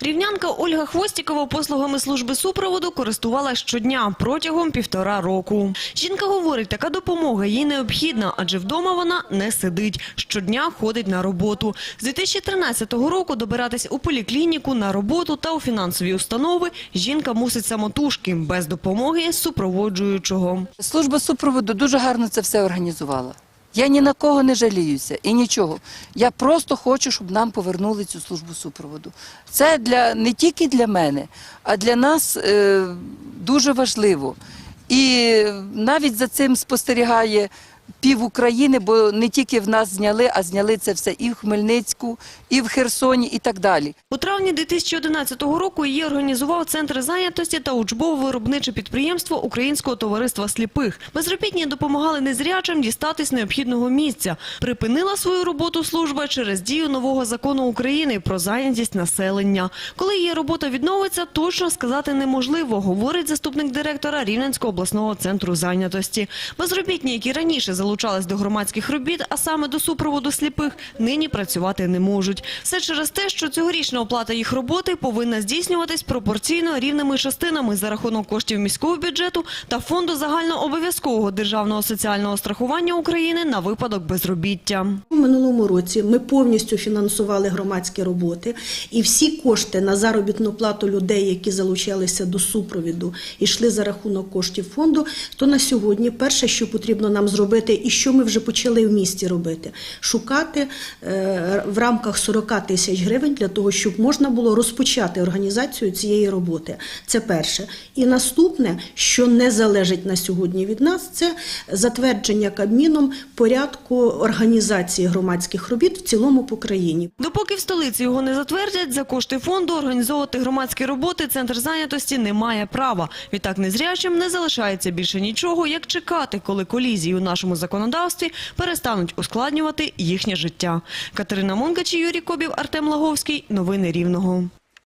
Рівнянка Ольга Хвостікова послугами служби супроводу користувалася щодня протягом півтора року. Жінка говорить, така допомога їй необхідна, адже вдома вона не сидить. Щодня ходить на роботу. З 2013 року добиратись у поліклініку, на роботу та у фінансові установи жінка мусить самотужки, без допомоги супроводжуючого. Служба супроводу дуже гарно це все організувала. Я ні на кого не жаліюся і нічого. Я просто хочу, щоб нам повернули цю службу супроводу. Це для не тільки для мене, а для нас е, дуже важливо. І навіть за цим спостерігає пів України, бо не тільки в нас зняли, а зняли це все і в Хмельницьку, і в Херсоні, і так далі. У травні 2011 року її організував Центр зайнятості та учбово-виробниче підприємство Українського товариства сліпих. Безробітні допомагали незрячим дістатись необхідного місця. Припинила свою роботу служба через дію нового закону України про зайнятість населення. Коли її робота відновиться, точно сказати неможливо, говорить заступник директора Рівненського обласного центру зайнятості. Безробітні, які раніше залучались до громадських робіт, а саме до супроводу сліпих, нині працювати не можуть. Все через те, що цьогорічна оплата їх роботи повинна здійснюватись пропорційно рівними частинами за рахунок коштів міського бюджету та фонду загальнообов'язкового державного соціального страхування України на випадок безробіття. У минулому році ми повністю фінансували громадські роботи, і всі кошти на заробітну плату людей, які залучалися до супровіду, йшли за рахунок коштів фонду. То на сьогодні перше, що потрібно нам зробити, і що ми вже почали в місті робити, шукати е, в рамках 40 тисяч гривень для того, щоб можна було розпочати організацію цієї роботи. Це перше. І наступне, що не залежить на сьогодні від нас, це затвердження Кабміном порядку організації громадських робіт в цілому по країні. Допоки в столиці його не затвердять, за кошти фонду організовувати громадські роботи центр зайнятості не має права. Відтак незрячим не залишається більше нічого, як чекати, коли колізії у нашому законодавстві перестануть ускладнювати їхнє життя. Катерина Монкач, Юрій Кобів, Артем Лаговський. Новини Рівного.